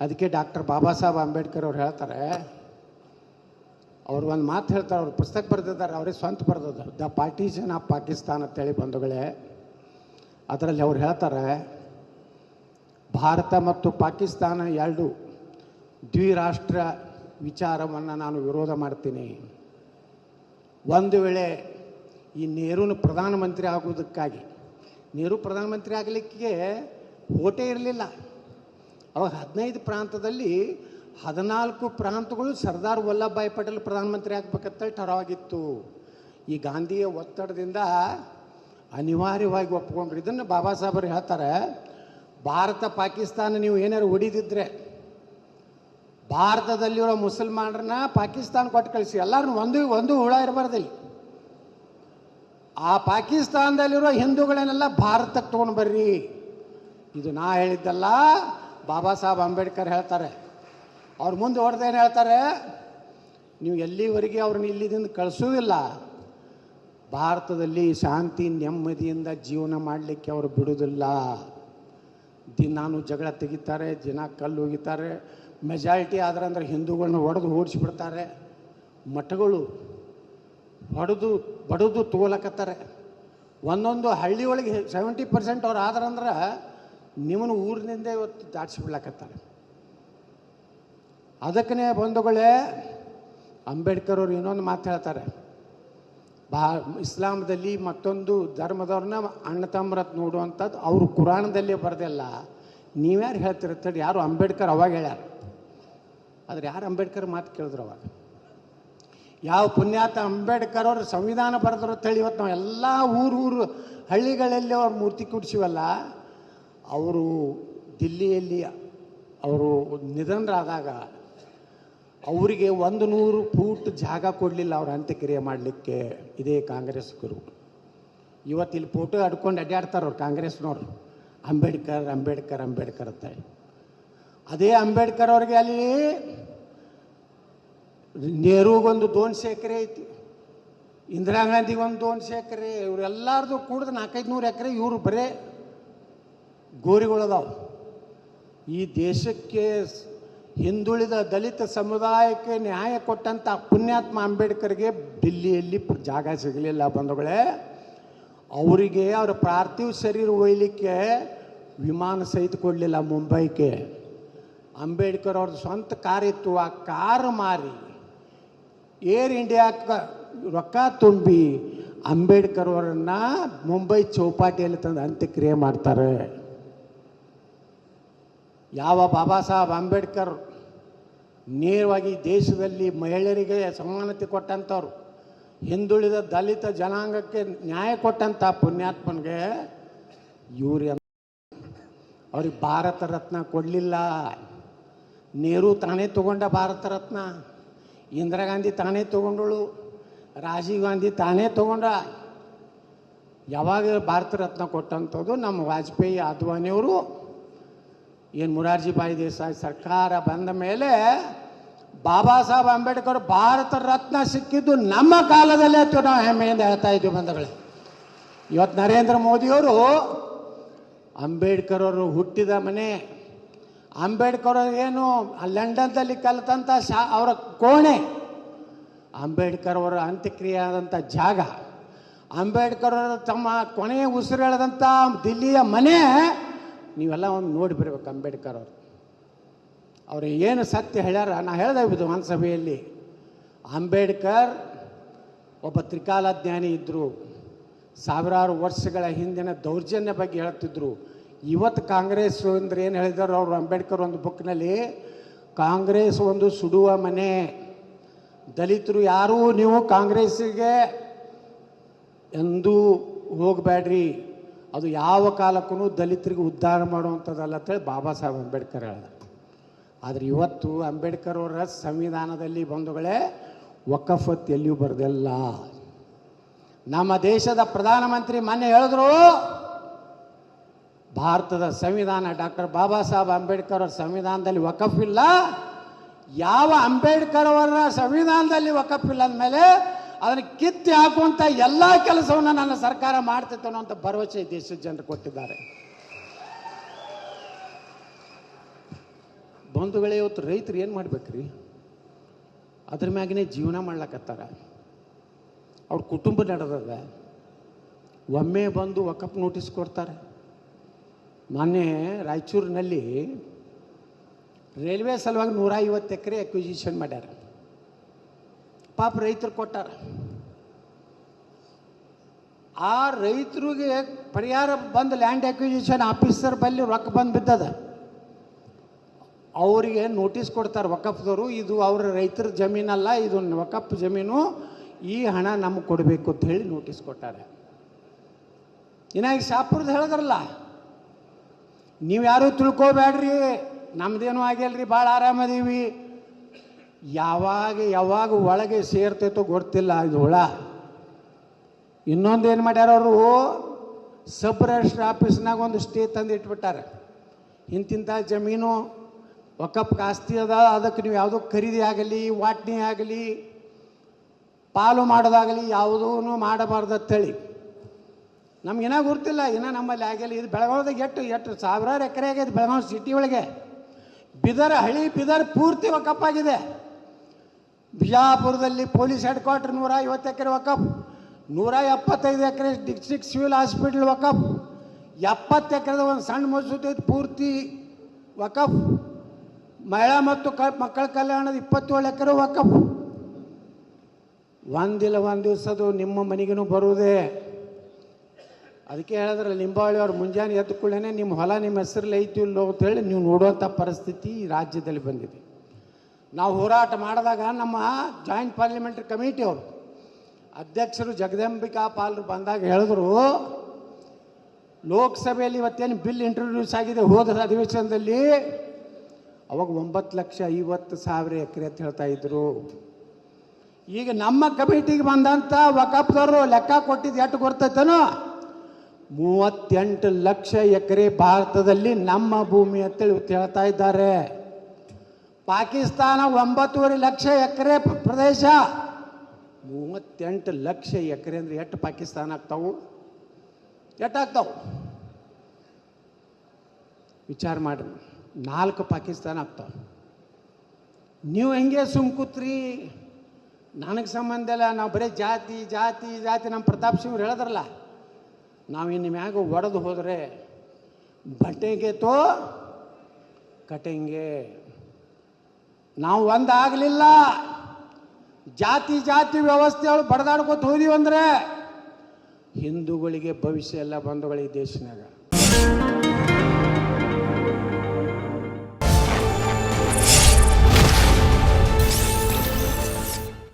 ಅದಕ್ಕೆ ಡಾಕ್ಟರ್ ಬಾಬಾ ಸಾಹೇಬ್ ಅಂಬೇಡ್ಕರ್ ಅವ್ರು ಹೇಳ್ತಾರೆ, ಅವ್ರು ಒಂದು ಮಾತು ಹೇಳ್ತಾರೆ, ಅವ್ರು ಪುಸ್ತಕ ಬರೆದಿದ್ದಾರೆ, ಅವರೇ ಸ್ವಂತ ಬರೆದಿದ್ದಾರೆ. ದ ಪಾರ್ಟಿಷನ್ ಆಫ್ ಪಾಕಿಸ್ತಾನ್ ಅಂತೇಳಿ ಬಂಧುಗಳೇ, ಅದರಲ್ಲಿ ಅವ್ರು ಹೇಳ್ತಾರೆ, ಭಾರತ ಮತ್ತು ಪಾಕಿಸ್ತಾನ ಎರಡು ದ್ವಿರಾಷ್ಟ್ರ ವಿಚಾರವನ್ನು ನಾನು ವಿರೋಧ ಮಾಡ್ತೀನಿ. ಒಂದು ವೇಳೆ ಈ ನೆಹರೂನು ಪ್ರಧಾನಮಂತ್ರಿ ಆಗೋದಕ್ಕಾಗಿ ನೆಹರು ಪ್ರಧಾನಮಂತ್ರಿ ಆಗಲಿಕ್ಕೆ ಓಟೇ ಇರಲಿಲ್ಲ. ಅವಾಗ ಹದಿನೈದು ಪ್ರಾಂತದಲ್ಲಿ ಹದಿನಾಲ್ಕು ಪ್ರಾಂತಗಳು ಸರ್ದಾರ್ ವಲ್ಲಭಭಾಯಿ ಪಟೇಲ್ ಪ್ರಧಾನಮಂತ್ರಿ ಆಗ್ಬೇಕಂತ ಠರವಾಗಿತ್ತು ಈ ಗಾಂಧಿಯ ಒತ್ತಡದಿಂದ ಅನಿವಾರ್ಯವಾಗಿ ಒಪ್ಕೊಂಡ್ರು. ಇದನ್ನು ಬಾಬಾ ಸಾಹೇಬರು ಹೇಳ್ತಾರೆ, ಭಾರತ ಪಾಕಿಸ್ತಾನ ನೀವು ಏನಾರು ಹೊಡಿದಿದ್ರೆ, ಭಾರತದಲ್ಲಿರೋ ಮುಸಲ್ಮಾನರನ್ನ ಪಾಕಿಸ್ತಾನ ಕೊಟ್ಟು ಕಳಿಸಿ. ಎಲ್ಲರೂ ಒಂದು ಒಂದು ಹುಳ ಇರಬಾರ್ದಿಲ್ಲ ಆ ಪಾಕಿಸ್ತಾನದಲ್ಲಿರೋ ಹಿಂದೂಗಳನ್ನೆಲ್ಲ ಭಾರತಕ್ಕೆ ತೊಗೊಂಡು ಬರ್ರಿ. ಇದು ನಾ ಹೇಳಿದ್ದಲ್ಲ ಬಾಬಾ ಸಾಹೇಬ್ ಅಂಬೇಡ್ಕರ್ ಹೇಳ್ತಾರೆ. ಅವ್ರ ಮುಂದೆ ಹೊಡೆದೇನು ಹೇಳ್ತಾರೆ? ನೀವು ಎಲ್ಲಿವರೆಗೆ ಅವ್ರನ್ನ ಇಲ್ಲಿದಿಂದ ಕಳಿಸೋದಿಲ್ಲ ಭಾರತದಲ್ಲಿ ಶಾಂತಿ ನೆಮ್ಮದಿಯಿಂದ ಜೀವನ ಮಾಡಲಿಕ್ಕೆ ಅವರು ಬಿಡೋದಿಲ್ಲ ದಿನಾನು ಜಗಳ ತೆಗಿತಾರೆ, ದಿನ ಕಲ್ಲು ಒಗಿತಾರೆ ಮೆಜಾರಿಟಿ ಆದ್ರೆ ಅಂದ್ರೆ ಹಿಂದೂಗಳನ್ನ ಹೊಡೆದು ಓಡಿಸ್ಬಿಡ್ತಾರೆ. ಮಠಗಳು ಹೊಡೆದು ಬಡದು ತಗೋಲಕತ್ತಾರೆ ಒಂದೊಂದು ಹಳ್ಳಿ ಒಳಗೆ ಸೆವೆಂಟಿ ಪರ್ಸೆಂಟ್ ಅವ್ರು ಆದ್ರಂದ್ರೆ ನಿಮ್ಮನ್ನು ಊರಿನಿಂದ ಇವತ್ತು ದಾಟಿಸ್ಬಿಡ್ಲಕತ್ತಾರೆ. ಅದಕ್ಕನೇ ಬಂಧುಗಳೇ, ಅಂಬೇಡ್ಕರ್ ಅವರು ಇನ್ನೊಂದು ಮಾತು ಹೇಳ್ತಾರೆ. ಬಾ, ಇಸ್ಲಾಮದಲ್ಲಿ ಮತ್ತೊಂದು ಧರ್ಮದವ್ರನ್ನ ಅಣ್ಣ ತಮ್ಮರತ್ ನೋಡುವಂಥದ್ದು ಅವರು ಕುರಾಣದಲ್ಲೇ ಬರೆದಿಲ್ಲ ನೀವ್ಯಾರು ಹೇಳ್ತಿರ್ತಾರೆ ಯಾರು? ಅಂಬೇಡ್ಕರ್ ಅವಾಗ ಹೇಳ್ಯಾರ. ಆದ್ರೆ ಯಾರು ಅಂಬೇಡ್ಕರ್ ಮಾತು ಕೇಳಿದ್ರು ಅವಾಗ? ಯಾವ ಪುಣ್ಯಾತ ಅಂಬೇಡ್ಕರ್ ಅವರು ಸಂವಿಧಾನ ಬರೆದ್ರು ಅಂತೇಳಿ ಇವತ್ತು ನಾವು ಎಲ್ಲ ಊರು ಊರು ಹಳ್ಳಿಗಳಲ್ಲಿ ಅವ್ರ ಮೂರ್ತಿ ಕೂಡಿಸಿವಲ್ಲ ಅವರು ದಿಲ್ಲಿಯಲ್ಲಿ ಅವರು ನಿಧನರಾದಾಗ ಅವರಿಗೆ ಒಂದು ನೂರು ಫೂಟ್ ಜಾಗ ಕೊಡಲಿಲ್ಲ ಅವ್ರ ಅಂತ್ಯಕ್ರಿಯೆ ಮಾಡಲಿಕ್ಕೆ ಇದೇ ಕಾಂಗ್ರೆಸ್ಗರು ಇವತ್ತು ಇಲ್ಲಿ ಫೋಟೋ ಅಡ್ಕೊಂಡು ಅಡ್ಡಾಡ್ತಾರೆ ಅವ್ರು ಕಾಂಗ್ರೆಸ್ನವ್ರು. ಅಂಬೇಡ್ಕರ್ ಅಂಬೇಡ್ಕರ್ ಅಂಬೇಡ್ಕರ್ ಅಂತ ಅದೇ ಅಂಬೇಡ್ಕರ್ ಅವ್ರಿಗೆ ಅಲ್ಲಿ ನೆಹರುಗೊಂದು ದೋನ್ಸೆ ಎಕರೆ ಐತಿ. ಇಂದಿರಾ ಗಾಂಧಿಗೊಂದು ದೋನ್ಸೆ ಎಕರೆ ಇವರೆಲ್ಲರದು ಕೂಡಿದ ನಾಲ್ಕೈದು ನೂರು ಎಕರೆ ಇವರು ಬರೇ ಗೋರಿಗಳದಾವ. ಈ ದೇಶಕ್ಕೆ ಹಿಂದುಳಿದ ದಲಿತ ಸಮುದಾಯಕ್ಕೆ ನ್ಯಾಯ ಕೊಟ್ಟಂಥ ಪುಣ್ಯಾತ್ಮ ಅಂಬೇಡ್ಕರ್ಗೆ ದಿಲ್ಲಿಯಲ್ಲಿ ಜಾಗ ಸಿಗಲಿಲ್ಲ ಬಂಧುಗಳೇ. ಅವರಿಗೆ ಅವರ ಪಾರ್ಥಿವ ಶರೀರ ಒಯ್ಯಲಿಕ್ಕೆ ವಿಮಾನ ಸಹಿತ ಕೊಡಲಿಲ್ಲ ಮುಂಬೈಗೆ. ಅಂಬೇಡ್ಕರ್ ಅವ್ರದ್ದು ಸ್ವಂತ ಕಾರ್ ಇತ್ತು, ಆ ಕಾರ್ ಮಾರಿ ಏರ್ ಇಂಡಿಯಾಕ್ಕೆ ರೊಕ್ಕ ತುಂಬಿ ಅಂಬೇಡ್ಕರ್ ಅವರನ್ನ ಮುಂಬೈ ಚೌಪಾಟಿಯಲ್ಲಿ ತಂದು ಅಂತ್ಯಕ್ರಿಯೆ ಮಾಡ್ತಾರೆ. ಯಾವ ಬಾಬಾ ಸಾಹೇಬ್ ಅಂಬೇಡ್ಕರ್ ನೇರವಾಗಿ ದೇಶದಲ್ಲಿ ಮಹಿಳೆಯರಿಗೆ ಸಮಾನತೆ ಕೊಟ್ಟಂಥವ್ರು, ಹಿಂದುಳಿದ ದಲಿತ ಜನಾಂಗಕ್ಕೆ ನ್ಯಾಯ ಕೊಟ್ಟಂಥ ಪುಣ್ಯಾತ್ಮನಿಗೆ ಇವ್ರು ಅವ್ರಿಗೆ ಭಾರತ ರತ್ನ ಕೊಡಲಿಲ್ಲ. ನೆಹರು ತಾನೇ ತಗೊಂಡ ಭಾರತ ರತ್ನ, ಇಂದಿರಾ ಗಾಂಧಿ ತಾನೇ ತಗೊಂಡಳು, ರಾಜೀವ್ ಗಾಂಧಿ ತಾನೇ ತಗೊಂಡ. ಯಾವಾಗ ಭಾರತ ರತ್ನ ಕೊಟ್ಟಂಥದ್ದು ನಮ್ಮ ವಾಜಪೇಯಿ ಅದ್ವಾನಿಯವರು ಏನು ಮುರಾರ್ಜಿ ಭಾಯಿ ದೇಸಾಯಿ, ಸರ್ಕಾರ ಬಂದ ಮೇಲೆ ಬಾಬಾ ಸಾಹೇಬ್ ಅಂಬೇಡ್ಕರ್ ಭಾರತ ರತ್ನ ಸಿಕ್ಕಿದ್ದು ನಮ್ಮ ಕಾಲದಲ್ಲೇ ಅಂತ ನಾವು ಹೆಮ್ಮೆಯಿಂದ ಹೇಳ್ತಾ ಇದ್ದೀವಿ ಬಂಧುಗಳೇ. ಇವತ್ತು ನರೇಂದ್ರ ಮೋದಿಯವರು ಅಂಬೇಡ್ಕರ್ ಅವರು ಹುಟ್ಟಿದ ಮನೆ, ಅಂಬೇಡ್ಕರ್ ಏನು ಲಂಡನ್ದಲ್ಲಿ ಕಲಿತಂಥ ಶಾ, ಅವರ ಕೋಣೆ, ಅಂಬೇಡ್ಕರ್ ಅವರ ಅಂತ್ಯಕ್ರಿಯೆ ಆದಂಥ ಜಾಗ, ಅಂಬೇಡ್ಕರ್ ಅವರು ತಮ್ಮ ಕೊನೆಯ ಉಸಿರೆಳೆದಂಥ ದಿಲ್ಲಿಯ ಮನೆ ನೀವೆಲ್ಲ ಒಂದು ನೋಡಿ ಬರಬೇಕು ಅಂಬೇಡ್ಕರ್ ಅವರು. ಅವರು ಏನು ಸತ್ಯ ಹೇಳ್ಯಾರ? ನಾ ಹೇಳ್ದೆ ವಿಧಾನಸಭೆಯಲ್ಲಿ. ಅಂಬೇಡ್ಕರ್ ಒಬ್ಬ ತ್ರಿಕಾಲಜ್ಞಾನಿ ಇದ್ದರು ಸಾವಿರಾರು ವರ್ಷಗಳ ಹಿಂದಿನ ದೌರ್ಜನ್ಯ ಬಗ್ಗೆ ಹೇಳ್ತಿದ್ರು. ಇವತ್ತು ಕಾಂಗ್ರೆಸ್ ಅಂದ್ರೆ ಏನು ಹೇಳಿದಾರೆ ಅವರು ಅಂಬೇಡ್ಕರ್ ಒಂದು ಬುಕ್ನಲ್ಲಿ ಕಾಂಗ್ರೆಸ್ ಒಂದು ಸುಡುವ ಮನೆ. ದಲಿತರು ಯಾರೂ ನೀವು ಕಾಂಗ್ರೆಸ್ಸಿಗೆ ಎಂದೂ ಹೋಗಬೇಡ್ರಿ ಅದು ಯಾವ ಕಾಲಕ್ಕೂ ದಲಿತರಿಗೆ ಉದ್ಧಾರ ಮಾಡುವಂಥದ್ದಲ್ಲ ಅಂತೇಳಿ ಬಾಬಾ ಸಾಹೇಬ್ ಅಂಬೇಡ್ಕರ್ ಹೇಳ್ದ. ಆದರೆ ಇವತ್ತು ಅಂಬೇಡ್ಕರ್ ಅವರ ಸಂವಿಧಾನದಲ್ಲಿ ಬಂಧುಗಳೇ ವಕಫತ್ ಎಲ್ಲಿಯೂ ಬರೆದಿಲ್ಲ. ನಮ್ಮ ದೇಶದ ಪ್ರಧಾನಮಂತ್ರಿ ಮೊನ್ನೆ ಹೇಳಿದ್ರು, ಭಾರತದ ಸಂವಿಧಾನ ಡಾಕ್ಟರ್ ಬಾಬಾ ಸಾಹೇಬ್ ಅಂಬೇಡ್ಕರ್ ಅವರ ಸಂವಿಧಾನದಲ್ಲಿ ವಕಫ್ ಇಲ್ಲ. ಯಾವ ಅಂಬೇಡ್ಕರ್ ಅವರ ಸಂವಿಧಾನದಲ್ಲಿ ವಕಫ್ ಇಲ್ಲ ಅಂದಮೇಲೆ ಅದನ್ನು ಕಿತ್ತಿ ಹಾಕುವಂಥ ಎಲ್ಲ ಕೆಲಸವನ್ನು ನನ್ನ ಸರ್ಕಾರ ಮಾಡ್ತಿತ್ತು ಅನ್ನೋಂಥ ಭರವಸೆ ದೇಶದ ಜನರು ಕೊಟ್ಟಿದ್ದಾರೆ. ಬಂಧುಗಳೇ, ಇವತ್ತು ರೈತರು ಏನು ಮಾಡ್ಬೇಕ್ರಿ? ಅದ್ರ ಮ್ಯಾಗನೇ ಜೀವನ ಮಾಡ್ಲಕತ್ತಾರ. ಅವ್ರ ಕುಟುಂಬ ನಡೆದದ. ಒಮ್ಮೆ ಬಂದು ವಕಪ್ ನೋಟಿಸ್ ಕೊಡ್ತಾರೆ. ಮೊನ್ನೆ ರಾಯಚೂರಿನಲ್ಲಿ ರೈಲ್ವೆ ಸಲುವಾಗಿ ನೂರ ಐವತ್ತು ಎಕರೆ ಅಕ್ವಿಜಿಷನ್ ಮಾಡ್ಯಾರ. ಪಾಪ ರೈತರು ಕೊಟ್ಟಾರ. ಆ ರೈತರಿಗೆ ಪರಿಹಾರ ಬಂದು ಲ್ಯಾಂಡ್ ಅಕ್ವಿಜಿಷನ್ ಆಫೀಸರ್ ಬಲ್ಲಿ ರೊಕ್ಕ ಬಂದು ಬಿದ್ದದ. ಅವರಿಗೆ ನೋಟಿಸ್ ಕೊಡ್ತಾರೆ ವಕಫ್ದವರು, ಇದು ಅವ್ರ ರೈತರ ಜಮೀನಲ್ಲ, ಇದು ವಕಫ್ ಜಮೀನು, ಈ ಹಣ ನಮಗೆ ಕೊಡಬೇಕು ಅಂತ ಹೇಳಿ ನೋಟಿಸ್ ಕೊಟ್ಟಾರೆ. ಇನ್ನಾಗಿ ಶಾಪುರ್ದು ಹೇಳಿದ್ರಲ್ಲ, ನೀವು ಯಾರೂ ತಿಳ್ಕೊಬೇಡ್ರಿ, ನಮ್ದೇನು ಆಗಿಲ್ರಿ ಭಾಳ ಆರಾಮದೀವಿ ಯಾವಾಗ ಯಾವಾಗ ಒಳಗೆ ಸೇರ್ತೈತೋ ಗೊತ್ತಿಲ್ಲ ಇದು ಹುಳ. ಇನ್ನೊಂದು ಏನು ಮಾಡ್ಯಾರ ಅವರು? ಸಬ್ ರಿಜಿಸ್ಟ್ರ್ ಆಫೀಸ್ನಾಗ ಒಂದು ಸ್ಟೇ ತಂದು ಇಟ್ಬಿಟ್ಟಾರೆ ಇಂತಿಂಥ ಜಮೀನು ಒಕ್ಕಪ್ಪ ಆಸ್ತಿ ಅದ ಅದಕ್ಕೆ ನೀವು ಯಾವುದೋ ಖರೀದಿ ಆಗಲಿ, ವಾಟ್ನಿ ಆಗಲಿ, ಪಾಲು ಮಾಡೋದಾಗಲಿ ಯಾವುದೂ ಮಾಡಬಾರ್ದು ಅಂತೇಳಿ. ನಮ್ಗೇನ ಗೊತ್ತಿಲ್ಲ ಇನ್ನ ನಮ್ಮಲ್ಲಿ ಆಗಿಲ್ಲ ಇದು ಬೆಳಗಾವಿದಾಗ ಎಷ್ಟು ಎಷ್ಟು ಸಾವಿರಾರು ಎಕರೆ ಆಗೈತೆ ಬೆಳಗಾವಿ ಸಿಟಿ ಒಳಗೆ. ಬಿದರ್ ಹಳಿ, ಬಿದರ್ ಪೂರ್ತಿ ಒಕ್ಕಪ್ಪಾಗಿದೆ. ಆಗಿದೆ ಬಿಜಾಪುರದಲ್ಲಿ ಪೊಲೀಸ್ ಹೆಡ್ ಕ್ವಾರ್ಟರ್ ನೂರ ಐವತ್ತು ಎಕರೆ ವಕಫ್ ನೂರ ಎಪ್ಪತ್ತೈದು ಎಕರೆ ಡಿಸ್ಟ್ರಿಕ್ಟ್ ಸಿವಿಲ್ ಹಾಸ್ಪಿಟಲ್ ವಕಫ್ ಎಪ್ಪತ್ತು ಎಕರೆದ ಒಂದು ಸಣ್ಣ ಮಸೂದೆ ಪೂರ್ತಿ ವಕಫ್ ಮಹಿಳಾ ಮತ್ತು ಕ, ಮಕ್ಕಳ ಕಲ್ಯಾಣದ ಇಪ್ಪತ್ತೇಳು ಎಕರೆ ವಕಫ್ ಒಂದಿಲ್ಲ ಒಂದು ದಿವಸದು ನಿಮ್ಮ ಮನೆಗೂ ಬರುವುದೇ. ಅದಕ್ಕೆ ಹೇಳಿದ್ರೆ ಲಿಂಬಾವಳಿ ಅವ್ರು ಮುಂಜಾನೆ ಎದ್ದ ಕೂಡಲೇ ನಿಮ್ಮ ಹೊಲ ನಿಮ್ಮ ಹೆಸರಲ್ಲಿ ಐತಿ ಇಲ್ಲೋ ಅಂತೇಳಿ ನೀವು ನೋಡುವಂಥ ಪರಿಸ್ಥಿತಿ ರಾಜ್ಯದಲ್ಲಿ ಬಂದಿದೆ. ನಾವು ಹೋರಾಟ ಮಾಡಿದಾಗ ನಮ್ಮ ಜಾಯಿಂಟ್ ಪಾರ್ಲಿಮೆಂಟ್ರಿ ಕಮಿಟಿ ಅವರು ಅಧ್ಯಕ್ಷರು ಜಗದಂಬಿಕಾ ಪಾಲ್ರು ಬಂದಾಗ ಹೇಳಿದ್ರು, ಲೋಕಸಭೆಯಲ್ಲಿ ಇವತ್ತೇನು ಬಿಲ್ ಇಂಟ್ರೊಡ್ಯೂಸ್ ಆಗಿದೆ ಹೋದ ಅಧಿವೇಶನದಲ್ಲಿ? ಅವಾಗ ಒಂಬತ್ತು ಲಕ್ಷ ಐವತ್ತು ಸಾವಿರ ಎಕರೆ ಅಂತ ಹೇಳ್ತಾ ಇದ್ರು. ಈಗ ನಮ್ಮ ಕಮಿಟಿಗೆ ಬಂದಂಥ ವಕಪ್ದವರು ಲೆಕ್ಕ ಕೊಟ್ಟಿದ್ದು ಎಷ್ಟು ಗೊತ್ತೈತೇನೋ? ಮೂವತ್ತೆಂಟು ಲಕ್ಷ ಎಕರೆ ಭಾರತದಲ್ಲಿ ನಮ್ಮ ಭೂಮಿ ಅಂತೇಳಿ ಹೇಳ್ತಾ ಇದ್ದಾರೆ. ಪಾಕಿಸ್ತಾನ ಒಂಬತ್ತುವರೆ ಲಕ್ಷ ಎಕರೆ ಪ್ರದೇಶ. ಮೂವತ್ತೆಂಟು ಲಕ್ಷ ಎಕರೆ ಅಂದ್ರೆ ಎಷ್ಟು ಪಾಕಿಸ್ತಾನ ಆಗ್ತಾವು? ಎಷ್ಟಾಗ್ತಾವು ವಿಚಾರ ಮಾಡ್ರಿ. ನಾಲ್ಕು ಪಾಕಿಸ್ತಾನ ಆಗ್ತಾವೆ. ನೀವು ಹೆಂಗೆ ಸುಮ್ ಕೂತ್ರಿ? ನನಗೆ ಸಂಬಂಧ ಇಲ್ಲ. ನಾವು ಬರೀ ಜಾತಿ ಜಾತಿ ಜಾತಿ. ನಮ್ಮ ಪ್ರತಾಪ್ ಸಿಂಗ್ ಹೇಳಿದ್ರಲ್ಲ, ನಾವು ಇನ್ನು ಮ್ಯಾಗ ಒಡೆದು ಹೋದರೆ ಬಟ್ಟೆಗೆ ತೋ ಕಟೆಂಗೆ ನಾವು ಒಂದಾಗಲಿಲ್ಲ. ಜಾತಿ ಜಾತಿ ವ್ಯವಸ್ಥೆಗಳು ಬಡದಾಡ್ಕೊತ ಹೋದಿವಂದ್ರೆ ಹಿಂದೂಗಳಿಗೆ ಭವಿಷ್ಯ ಎಲ್ಲ ಬಂಧುಗಳು ಈ ದೇಶನಾಗ